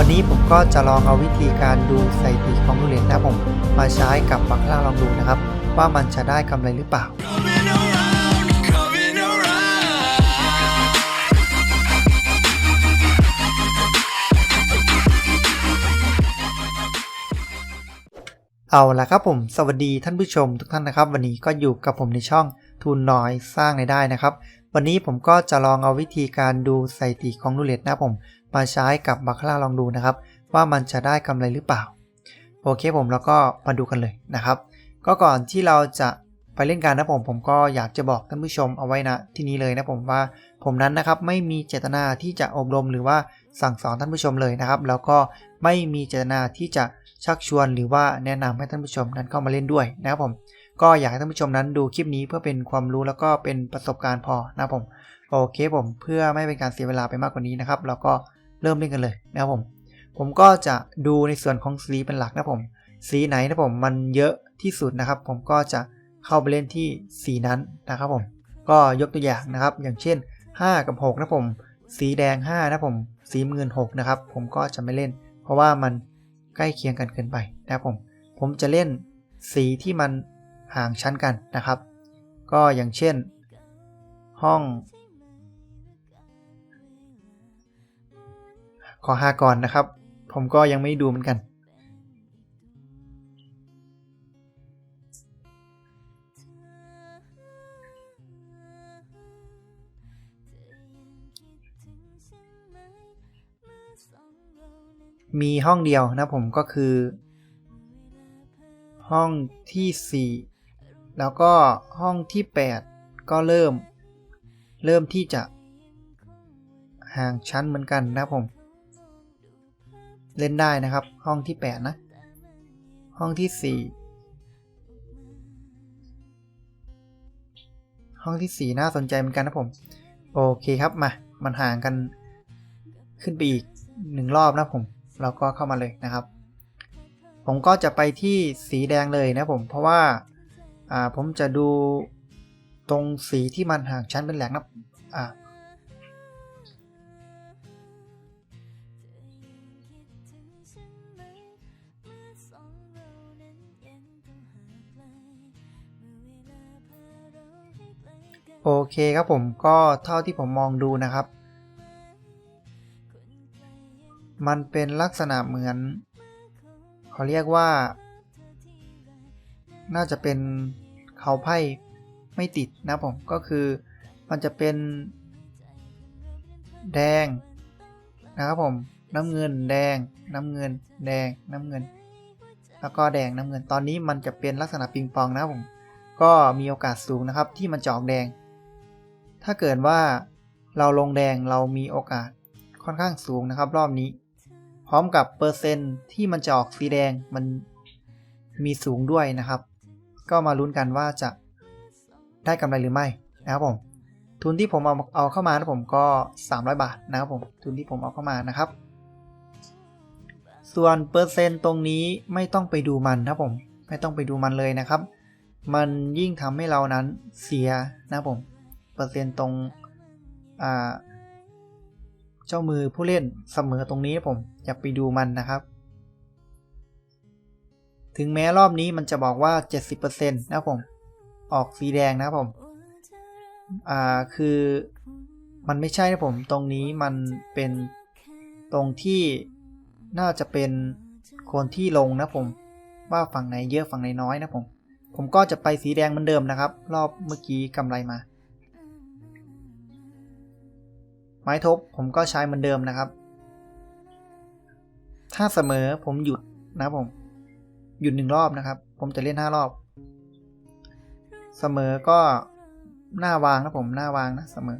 วันนี้ผมก็จะลองเอาวิธีการดูสถิติของลูกเหรียญนะผมมาใช้กับบาคาร่าลองดูนะครับ ว่ามันจะได้กำไรหรือเปล่าเอาละครับผมสวัสดีท่านผู้ชมทุกท่านนะครับ วันนี้ก็อยู่กับผมในช่องทุนน้อยสร้างรายได้นะครับ วันนี้ผมก็จะลองเอาวิธีการดูสถิติของลูเลตนะผม มาใช้กับบาคาร่าลองดูนะครับ ว่ามันจะได้กำไรหรือเปล่า โอเคผมแล้วก็มาดูกันเลยนะครับ ก็ก่อนที่เราจะไปเล่นการนะผมผมก็อยากจะบอกท่านผู้ชมเอาไว้นะที่นี้เลยนะผมว่าผมนั้นนะครับไม่มีเจตนาที่จะอบรมหรือว่าสั่งสอนท่านผู้ชมเลยนะครับ แล้วก็ไม่มีเจตนาที่จะชักชวนหรือว่าแนะนำให้ท่านผู้ชมนั้นเข้ามาเล่นด้วยนะครับผมก็อยากให้ท่านผู้ชมนั้นดูคลิปนี้เพื่อเป็นความรู้แล้วก็เป็นประสบการณ์พอนะผมโอเคผมเพื่อไม่เป็นการเสียเวลาไปมากกว่านี้นะครับเราก็ เริ่มเล่นกันเลยนะครับผม ผมก็จะดูในส่วนของสีเป็นหลักนะผม สีไหนนะผมมันเยอะที่สุดนะครับ ผมก็จะเข้าไปเล่นที่สีนั้นนะครับผม ก็ยกตัวอย่างนะครับ อย่างเช่น 5 กับ 6 นะผม สีแดง 5 นะผม สีเงิน6นะครับ ผมก็จะไม่เล่น เพราะว่ามันใกล้เคียงกันเกินไปนะครับผม ผมจะเล่นสีที่มันห่างชั้นกันนะครับ ก็อย่างเช่น ห้อง ขอหาก่อนนะครับ ผมก็ยังไม่ดูเหมือนกัน มีห้องเดียวนะผมก็คือ ห้องที่ 4 แล้วก็ห้องที่ 8 ก็เริ่ม เริ่มที่จะห่างชั้นเหมือนกันนะผม เล่นได้นะครับ ห้องที่ 8 นะ ห้องที่ 4 ห้องที่ 4 น่าสนใจเหมือนกันนะผม โอเคครับมา มันห่างกันขึ้นไปอีกหนึ่งรอบนะผม เราก็เข้ามาเลยนะครับ ผมก็จะไปที่สีแดงเลยนะผม เพราะว่าผมจะดูตรงสีที่มันห่างชั้นเป็นแหลกนะอ่า โอเคครับผมก็เท่าที่ผมมองดูนะครับ มันเป็นลักษณะเหมือนเขาเรียกว่า น่าจะเป็นเขาไพ่ไม่ติดนะผมก็คือมันจะเป็น แดงนะครับผมน้ำเงินแดง น้ำเงิน แดงน้ำเงิน แล้วก็แดงน้ำเงินตอนนี้มันจะเป็นลักษณะปิงปองนะครับผมก็มีโอกาสสูงนะครับที่มันจะออกแดง ถ้าเกิดว่าเราลงแดงเรามีโอกาสค่อนข้างสูงนะครับ รอบนี้ พร้อมกับเปอร์เซ็นที่มันจะออกสีแดงมันมีสูงด้วยนะครับ ก็มาลุ้นกันว่าจะได้กำไรหรือไม่นะครับผม ทุนที่ผมเอาเอาเข้ามานะผมก็ 300 บาทนะครับผมทุนที่ผมเอาเข้ามานะครับ ส่วนเปอร์เซ็นต์ตรงนี้ไม่ต้องไปดูมันนะผมไม่ต้องไปดูมันเลยนะครับ มันยิ่งทำให้เรานั้นเสียนะผม ปอร์เซ็นต์ตรงเจ้ามือผู้เล่นเสมอตรงนี้ผมอย่าไปดูมันนะครับ ถึงแม้รอบนี้มันจะบอกว่า 70%นะครับผม ออกสีแดงนะผม อ่าคือมันไม่ใช่นะผม ตรงนี้มันเป็นตรงที่น่าจะเป็นคนที่ลงนะผม ว่าฝั่งไหนเยอะฝั่งไหนน้อยนะผม ผมก็จะไปสีแดงเหมือนเดิมนะครับ รอบเมื่อกี้กำไรมา ม้ทบผมก็ใช้เหมือนเดิมนะครับ ถ้าเสมอผมหยุดนะครับผม หยุดหนึ่งรอบนะครับ ผมจะเล่นห้ารอบ เสมอก็หน้าวางนะผมหน้าวางนะเสมอ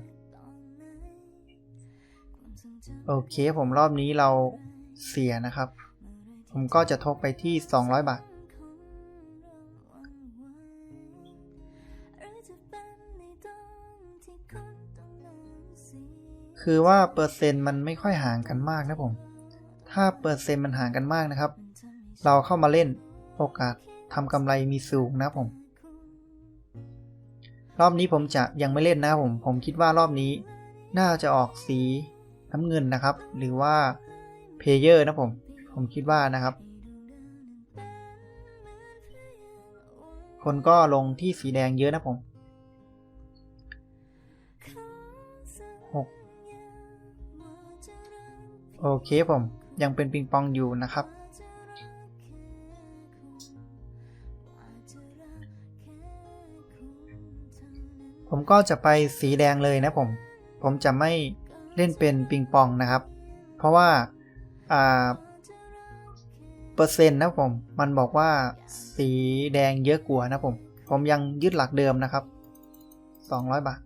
โอเคผมรอบนี้เราเสียนะครับ ผมก็จะทบไปที่ 200 บาท คือว่าเปอร์เซ็นต์มันไม่ค่อยห่างกันมากนะผม ถ้าเปอร์เซ็นต์มันห่างกันมากนะครับ เราเข้ามาเล่นโอกาสทำกำไรมีสูงนะผม รอบนี้ผมจะยังไม่เล่นนะผม ผมคิดว่ารอบนี้น่าจะออกสีน้ำเงินนะครับ หรือว่าเพเยอร์นะผม ผมคิดว่านะครับ คนก็ลงที่สีแดงเยอะนะผมหก โอเคผมยังเป็นปิงปองอยู่นะครับ ผมก็จะไปสีแดงเลยนะผม ผมจะไม่เล่นเป็นปิงปองนะครับ เพราะว่าอ่าเปอร์เซ็นต์นะผม มันบอกว่าสีแดงเยอะกว่านะผม ผมยังยึดหลักเดิมนะครับ 200 บาท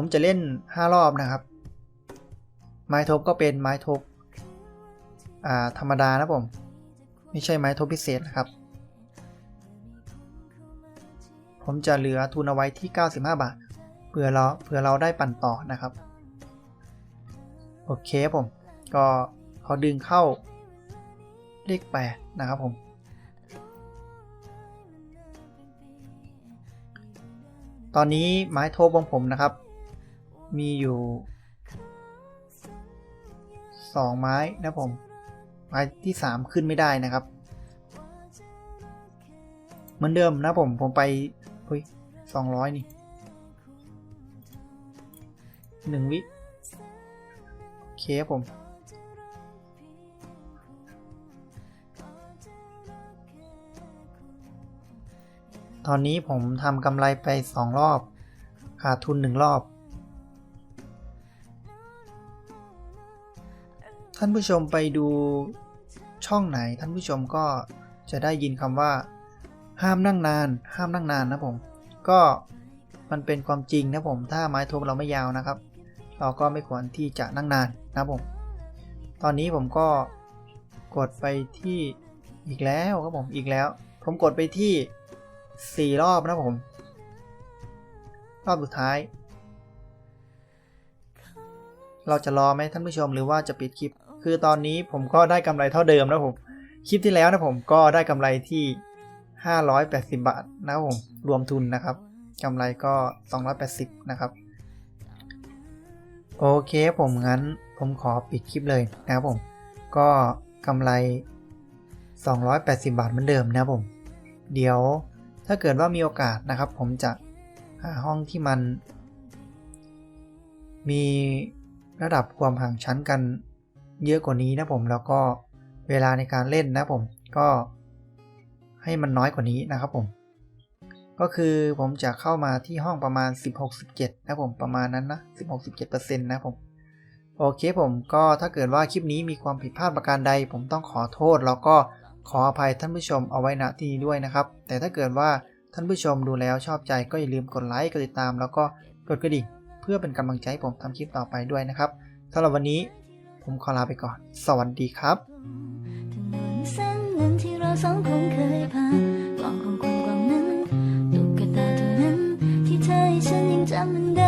ผมจะเล่น 5 รอบนะครับ ไม้ทบก็เป็นไม้ทบอ่าธรรมดานะผม ไม่ใช่ไม้ทบพิเศษนะครับ ผมจะเหลือทุนเอาไว้ที่ 95 บาทเผื่อเราเผื่อเราได้ปั่นต่อนะครับ โอเคผม ก็เขาดึงเข้าเลข8นะครับผมตอนนี้ไม้โทบของผมนะครับ มีอยู่2ไม้นะผม ไม้ที่3ขึ้นไม่ได้นะครับ เหมือนเดิมนะผมผมไปเฮ้ยสองร้อยนี่หนึ่งวิโอเคครับผมตอนนี้ผมทำกำไรไปสองรอบ ขาดทุนหนึ่งรอบ ท่านผู้ชมไปดูช่องไหน ท่านผู้ชมก็จะได้ยินคำว่า ห้ามนั่งนาน ห้ามนั่งนานนะผมก็มันเป็นความจริงนะผม ถ้าไม้ทบเราไม่ยาวนะครับ เราก็ไม่ควรที่จะนั่งนานนะผม ตอนนี้ผมก็กดไปที่อีกแล้วครับผมอีกแล้ว ผมกดไปที่ 4 รอบนะผม รอบสุดท้าย เราจะรอไหมท่านผู้ชมหรือว่าจะปิดคลิป คือตอนนี้ผมก็ได้กำไรเท่าเดิมนะผมคลิปที่แล้วนะผมก็ได้กำไรที่ 580 บาทนะครับผมรวมทุนนะครับกำไรก็ 280 นะครับ โอเคผมงั้นผมขอปิดคลิปเลยนะครับผม ก็กำไร 280 บาทเหมือนเดิมนะครับผม เดี๋ยวถ้าเกิดว่ามีโอกาสนะครับ ผมจะหาห้องที่มัน มีระดับความห่างชั้นกัน เยอะกว่านี้นะผมแล้วก็เวลาในการเล่นนะผมก็ให้มันน้อยกว่านี้นะครับผม ก็คือผมจะเข้ามาที่ห้องประมาณ 16-17 นะผมประมาณนั้นนะ 16-17%นะผมโอเคผมก็ถ้าเกิดว่าคลิปนี้มีความผิดพลาดประการใด ผมต้องขอโทษ แล้วก็ขออภัยท่านผู้ชมเอาไว้ณที่นี้ด้วยนะครับ แต่ถ้าเกิดว่าท่านผู้ชมดูแล้วชอบใจก็อย่าลืมกดไลค์กดติดตาม แล้วก็กดกระดิ่งเพื่อเป็นกำลังใจให้ผมทำคลิปต่อไปด้วยนะครับสำหรับวันนี้ ผมขอลาไปก่อน สวัสดีครับถนนเส้นนั้นที่เราสองคนเคยผ่านกล่องของคนกล่องนั้นตุ๊กตาตัวนั้นที่เธอให้ฉันยังจำมันได้